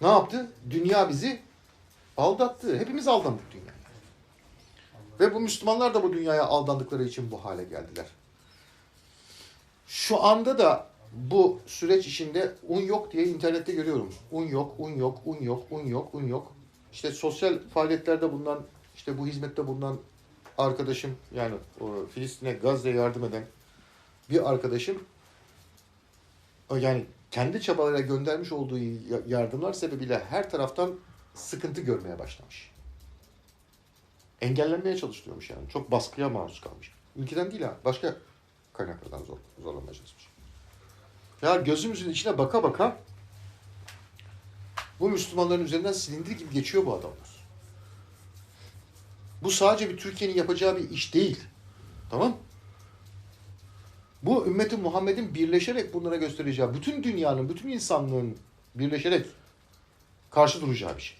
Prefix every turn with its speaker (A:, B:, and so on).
A: Ne yaptı? Dünya bizi aldattı. Hepimiz aldandık dünyaya. Ve bu Müslümanlar da bu dünyaya aldandıkları için bu hale geldiler. Şu anda da bu süreç içinde un yok diye internette görüyorum. Un yok, un yok, un yok, un yok, un yok. İşte sosyal faaliyetlerde bulunan, işte bu hizmette bulunan arkadaşım yani Filistin'e Gazze'ye yardım eden bir arkadaşım yani kendi çabalarıyla göndermiş olduğu ya- yardımlar sebebiyle her taraftan sıkıntı görmeye başlamış. Engellenmeye çalışılıyormuş yani. Çok baskıya maruz kalmış. Ülkeden değil ha. Başka kaynaklardan zor, zorlanmaya çalışmış. Ya gözümüzün içine baka baka bu Müslümanların üzerinden silindir gibi geçiyor bu adamlar. Bu sadece bir Türkiye'nin yapacağı bir iş değil. Tamam? Bu ümmeti Muhammed'in birleşerek bunlara göstereceği, bütün dünyanın, bütün insanlığın birleşerek karşı duracağı bir şey.